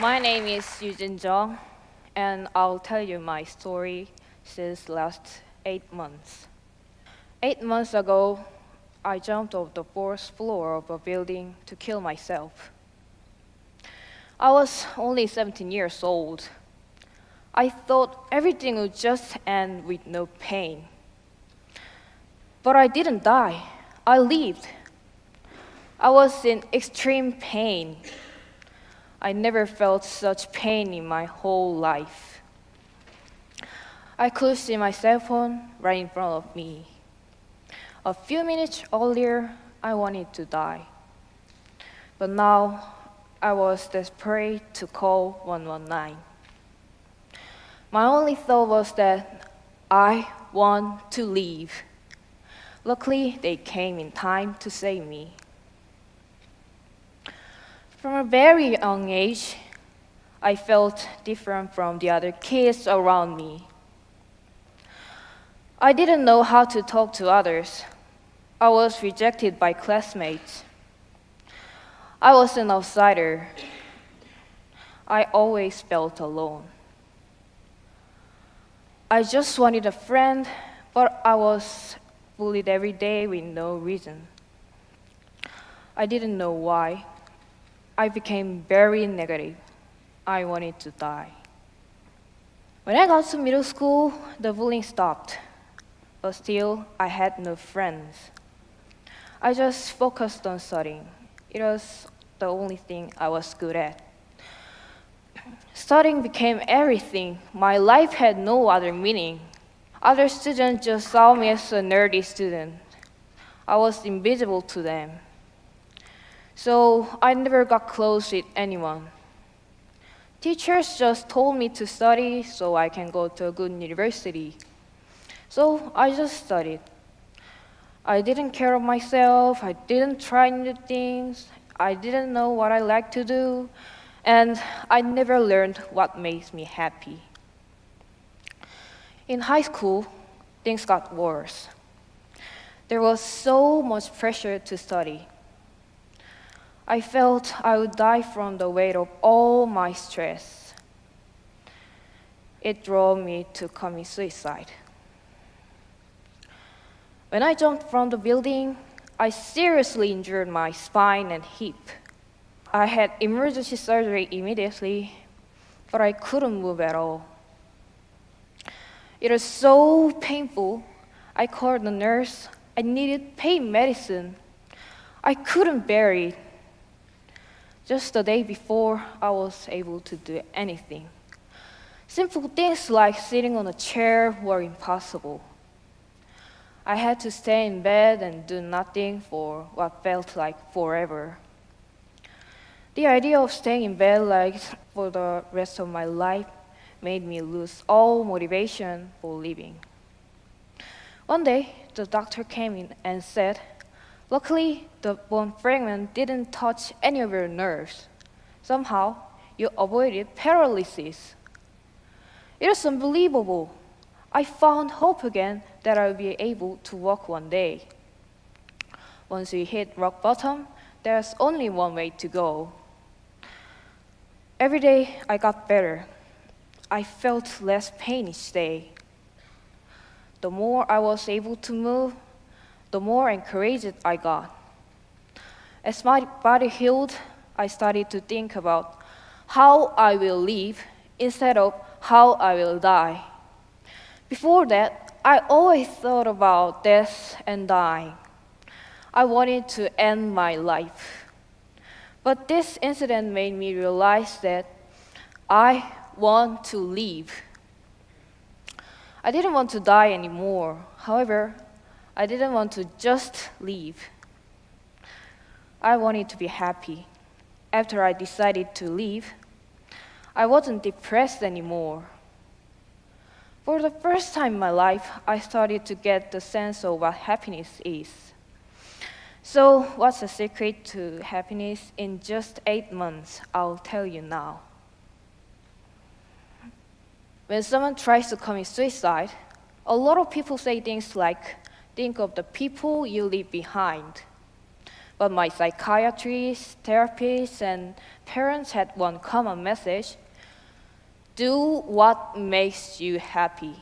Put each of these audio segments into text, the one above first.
My name is Yujin Jung, and I'll tell you my story since last eight months. Eight months ago, I jumped off the fourth floor of a building to kill myself. I was only 17 years old. I thought everything would just end with no pain. But I didn't die. I lived. I was in extreme pain. I never felt such pain in my whole life. I could see my cell phone right in front of me. A few minutes earlier, I wanted to die. But now, I was desperate to call 119. My only thought was that I want to leave. Luckily, they came in time to save me. From a very young age, I felt different from the other kids around me. I didn't know how to talk to others. I was rejected by classmates. I was an outsider. I always felt alone. I just wanted a friend, but I was bullied every day with no reason. I didn't know why. I became very negative. I wanted to die. When I got to middle school, the bullying stopped, but still, I had no friends. I just focused on studying. It was the only thing I was good at. Studying became everything. My life had no other meaning. Other students just saw me as a nerdy student. I was invisible to them. So I never got close with anyone. Teachers just told me to study so I can go to a good university. So I just studied. I didn't care of myself, I didn't try new things, I didn't know what I liked to do, and I never learned what makes me happy. In high school, things got worse. There was so much pressure to study. I felt I would die from the weight of all my stress. It drove me to commit suicide. When I jumped from the building, I seriously injured my spine and hip. I had emergency surgery immediately, but I couldn't move at all. It was so painful. I called the nurse. I needed pain medicine. I couldn't bear it. Just the day before, I was able to do anything. Simple things like sitting on a chair were impossible. I had to stay in bed and do nothing for what felt like forever. The idea of staying in bed like for the rest of my life made me lose all motivation for living. One day, the doctor came in and said, Luckily, the bone fragment didn't touch any of your nerves. Somehow, you avoided paralysis. It is unbelievable. I found hope again that I will be able to walk one day. Once we hit rock bottom, there's only one way to go. Every day I got better. I felt less pain each day. The more I was able to move, the more encouraged I got. As my body healed, I started to think about how I will live instead of how I will die. Before that, I always thought about death and dying. I wanted to end my life. But this incident made me realize that I want to live. I didn't want to die anymore. However, I didn't want to just leave. I wanted to be happy. After I decided to leave, I wasn't depressed anymore. For the first time in my life, I started to get the sense of what happiness is. So, what's the secret to happiness? In just eight months, I'll tell you now. When someone tries to commit suicide, a lot of people say things like, think of the people you leave behind. But my psychiatrists, therapists, and parents had one common message do what makes you happy.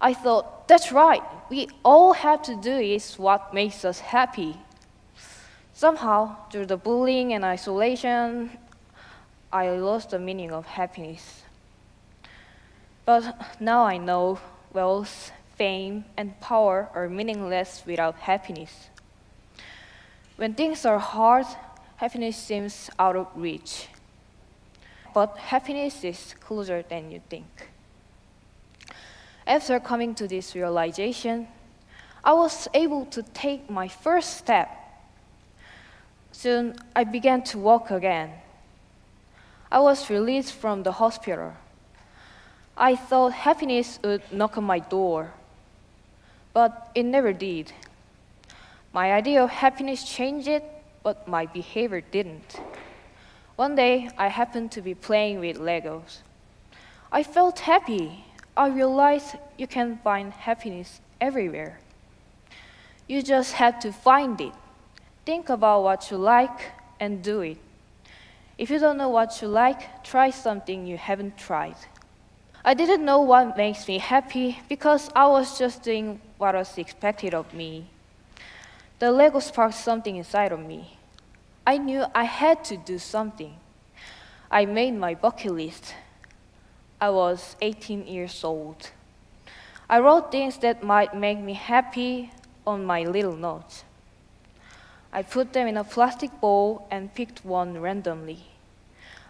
I thought, that's right, we all have to do is what makes us happy. Somehow, through the bullying and isolation, I lost the meaning of happiness. But now I know wealth, fame, and power are meaningless without happiness. When things are hard, happiness seems out of reach. But happiness is closer than you think. After coming to this realization, I was able to take my first step. Soon I began to walk again. I was released from the hospital. I thought happiness would knock on my door, but it never did. My idea of happiness changed, but my behavior didn't. One day, I happened to be playing with Legos. I felt happy. I realized you can find happiness everywhere. You just have to find it. Think about what you like and do it. If you don't know what you like, try something you haven't tried. I didn't know what makes me happy because I was just doing what was expected of me. The Lego sparked something inside of me. I knew I had to do something. I made my bucket list. I was 18 years old. I wrote things that might make me happy on my little notes. I put them in a plastic bowl and picked one randomly.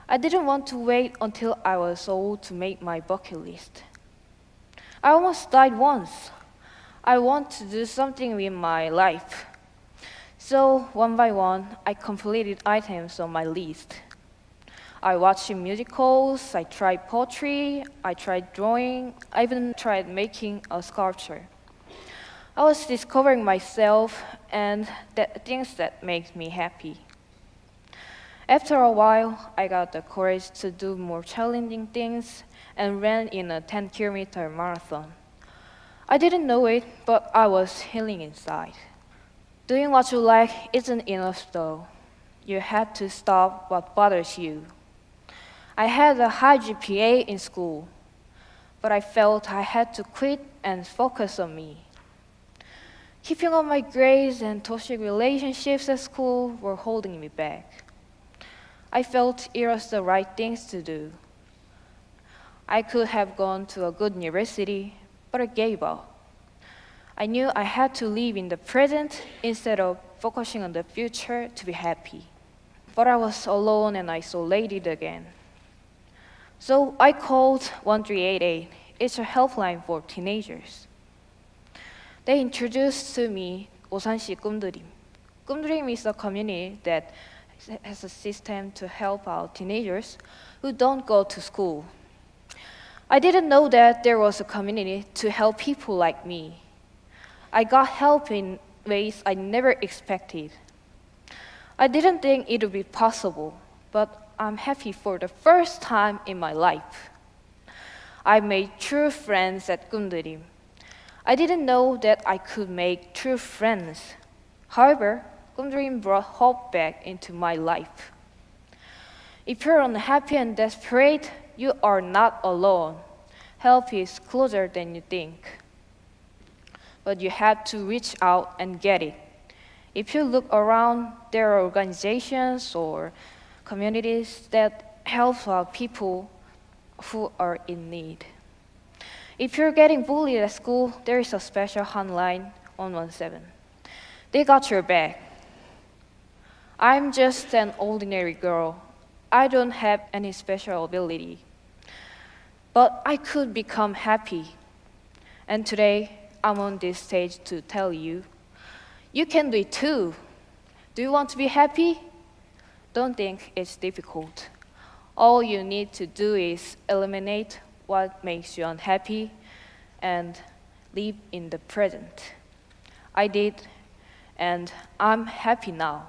I didn't want to wait until I was old to make my bucket list. I almost died once. I want to do something with my life. So, one by one, I completed items on my list. I watched musicals, I tried poetry, I tried drawing, I even tried making a sculpture. I was discovering myself and the things that make me happy. After a while, I got the courage to do more challenging things and ran in a 10 kilometer marathon. I didn't know it, but I was healing inside. Doing what you like isn't enough though. You have to stop what bothers you. I had a high GPA in school, but I felt I had to quit and focus on me. Keeping up my grades and toxic relationships at school were holding me back. I felt it was the right things to do. I could have gone to a good university, but I gave up. I knew I had to live in the present instead of focusing on the future to be happy. But I was alone and isolated again. So I called 1388. It's a helpline for teenagers. They introduced to me Osanshi Kumdurim. Kumdurim is a community that has a system to help out teenagers who don't go to school. I didn't know that there was a community to help people like me. I got help in ways I never expected. I didn't think it would be possible, but I'm happy for the first time in my life. I made true friends at Kundurim. I didn't know that I could make true friends. However, Kundurim brought hope back into my life. If you're unhappy and desperate, you are not alone. Help is closer than you think but you have to reach out and get it. If you look around, there are organizations or communities that help out people who are in need. If you're getting bullied at school, there is a special hotline 117. They got your back. I'm just an ordinary girl. I don't have any special ability. But I could become happy. And today, I'm on this stage to tell you, you can do it too. Do you want to be happy? Don't think it's difficult. All you need to do is eliminate what makes you unhappy and live in the present. I did, and I'm happy now.